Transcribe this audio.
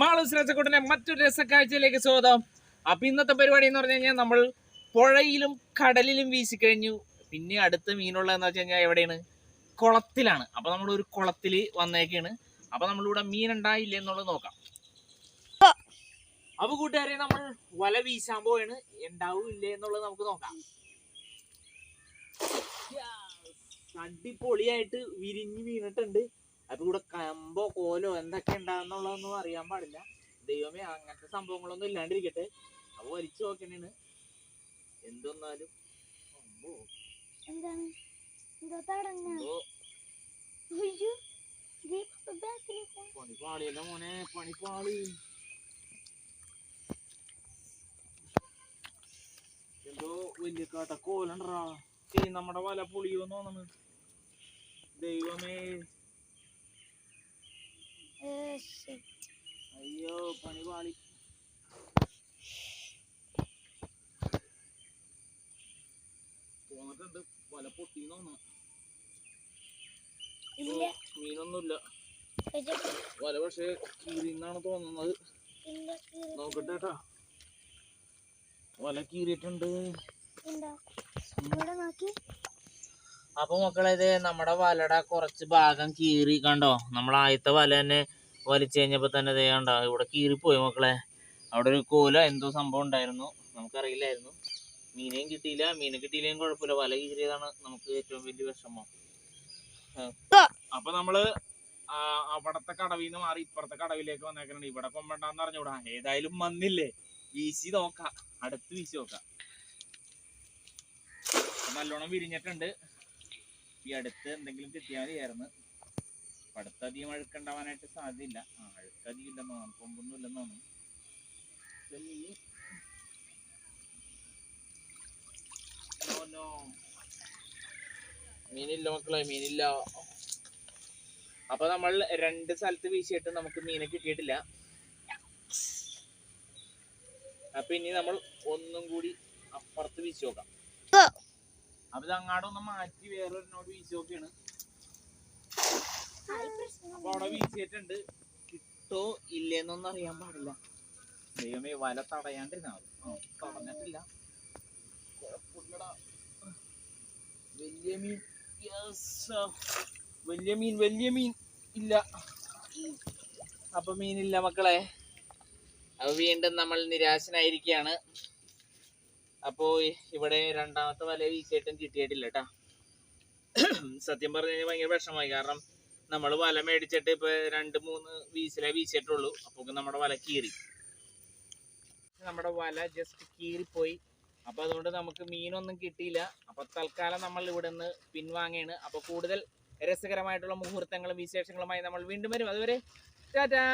മാളൂസിനെ മറ്റൊരു രസക്കാഴ്ചയിലേക്ക് സ്വാഗതം. അപ്പൊ ഇന്നത്തെ പരിപാടി എന്ന് പറഞ്ഞു കഴിഞ്ഞാൽ നമ്മൾ പുഴയിലും കടലിലും വീശിക്കഴിഞ്ഞു പിന്നെ അടുത്ത മീനുള്ളതെന്ന് വെച്ച് കഴിഞ്ഞാൽ എവിടെയാണ്? കുളത്തിലാണ്. അപ്പൊ നമ്മൾ ഒരു കുളത്തിൽ വന്നേക്കാണ്. അപ്പൊ നമ്മളിവിടെ മീൻ ഉണ്ടായില്ല എന്നുള്ളത് നോക്കാം. അപ്പൊ കൂട്ടുകാരെ നമ്മൾ വല വീശാൻ പോവാണ്. ഉണ്ടാവും ഇല്ലേ എന്നുള്ളത് നമുക്ക് നോക്കാം. അടിപൊളിയായിട്ട് വിരിഞ്ഞ് വീണിട്ടുണ്ട്. അപ്പൊ ഇവിടെ കമ്പോ കോലോ എന്തൊക്കെ ഉണ്ടാകുന്നുള്ളതൊന്നും അറിയാൻ പാടില്ല. ദൈവമേ അങ്ങനത്തെ സംഭവങ്ങളൊന്നും ഇല്ലാണ്ടിരിക്കട്ടെ. അപ്പൊ വലിച്ചു നോക്കണേണ്. എന്തൊന്നാലും എന്താണ്? എന്തോ തടഞ്ഞ അയ്യോ പണിപ്പാളിയല്ല മോനെ? പണിപ്പാളി എന്തോ വലിയ കാട്ട കോലണ്ടാ നമ്മുടെ വല പൊളിയോന്ന് തോന്നുന്നു ദൈവമേ. അയ്യോ പണി പാളി. തോന്നിട്ടുണ്ട്. വല പൊട്ടിന്ന് ഇല്ല. മീനൊന്നുമില്ല. വല പക്ഷേ കീറിന്നാണ് തോന്നുന്നത്. നോക്കട്ടെ കേട്ടാ വല കീറിയിട്ടുണ്ട്. അപ്പൊ മക്കളെ ഇത് നമ്മുടെ വലയുടെ കുറച്ച് ഭാഗം കീറി. കണ്ടോ? നമ്മൾ ആദ്യത്തെ വല തന്നെ വലിച്ചു കഴിഞ്ഞപ്പോ തന്നെ ദേണ്ട ഇവിടെ കീറിപ്പോയി മക്കളെ. അവിടെ ഒരു കോല എന്തോ സംഭവം ഉണ്ടായിരുന്നു നമുക്കറിയില്ലായിരുന്നു. മീനേയും കിട്ടിയില്ല മീനെ കിട്ടിയില്ലെങ്കിൽ കുഴപ്പമില്ല. വല കീറിയതാണ് നമുക്ക് ഏറ്റവും വലിയ വിഷമം. അപ്പൊ നമ്മൾ അവിടത്തെ കടവിൽ നിന്ന് മാറി ഇപ്പുറത്തെ കടവിലേക്ക് വന്നേക്കണം ഇവിടെ കൊമ്പണ്ടാന്ന് അറിഞ്ഞൂടാ. ഏതായാലും വന്നില്ലേ. വീശി നോക്ക. അടുത്ത് വീശി നോക്ക. നല്ലോണം വിരിഞ്ഞിട്ടുണ്ട്. ഈ അടുത്ത് എന്തെങ്കിലും കിട്ടിയാൽ മതിയായിരുന്നു. അപ്പൊ അടുത്ത് അധികം അഴുക്കുണ്ടാവാനായിട്ട് സാധ്യതയില്ല. ആ അഴുക്കധികം ഇല്ലെന്ന് തോന്നുന്നു. കൊമ്പൊന്നും ഇല്ലെന്ന് തോന്നുന്നു. മീനില്ല മക്കളെ മീനില്ല. അപ്പൊ നമ്മൾ രണ്ട് സ്ഥലത്ത് വീശിയിട്ട് നമുക്ക് മീനെ കിട്ടിയിട്ടില്ല. അപ്പൊ ഇനി നമ്മൾ ഒന്നും കൂടി അപ്പുറത്ത് വീശി നോക്കാം. അപ്പൊ ഇത് അങ്ങാടൊന്ന് മാറ്റി വേറൊരെണ്ണോട് വീശി നോക്കിയാണ്. അപ്പൊ അവിടെ വീശിയിട്ടുണ്ട്. കിട്ടോ ഇല്ലെന്നൊന്നും അറിയാൻ പാടില്ല. ദൈവമേ വല തടയാണ്ടിരുന്നാ തടഞ്ഞിട്ടില്ല. വലിയ മീൻ വലിയ മീൻ വലിയ മീൻ ഇല്ല. അപ്പൊ മീനില്ല മക്കളെ. അപ്പൊ വീണ്ടും നമ്മൾ നിരാശനായിരിക്കുകയാണ്. അപ്പോ ഇവിടെ രണ്ടാമത്തെ വല വീശിയിട്ടും കിട്ടിയിട്ടില്ല കേട്ടാ സത്യം പറഞ്ഞു കഴിഞ്ഞാൽ ഭയങ്കര വിഷമമായി. കാരണം നമ്മൾ വല മേടിച്ചിട്ട് ഇപ്പൊ രണ്ട് മൂന്ന് വീസിലേ വീശിട്ടുള്ളൂ അപ്പൊ നമ്മുടെ വല കീറി. നമ്മുടെ വല ജസ്റ്റ് കീറിപ്പോയി. അപ്പൊ അതുകൊണ്ട് നമുക്ക് മീനൊന്നും കിട്ടിയില്ല. അപ്പൊ തൽക്കാലം നമ്മൾ ഇവിടെ നിന്ന് പിൻവാങ്ങിയാണ്. അപ്പൊ കൂടുതൽ രസകരമായിട്ടുള്ള മുഹൂർത്തങ്ങളും വിശേഷങ്ങളുമായി നമ്മൾ വീണ്ടും വരും. അതുവരെ ടാറ്റാ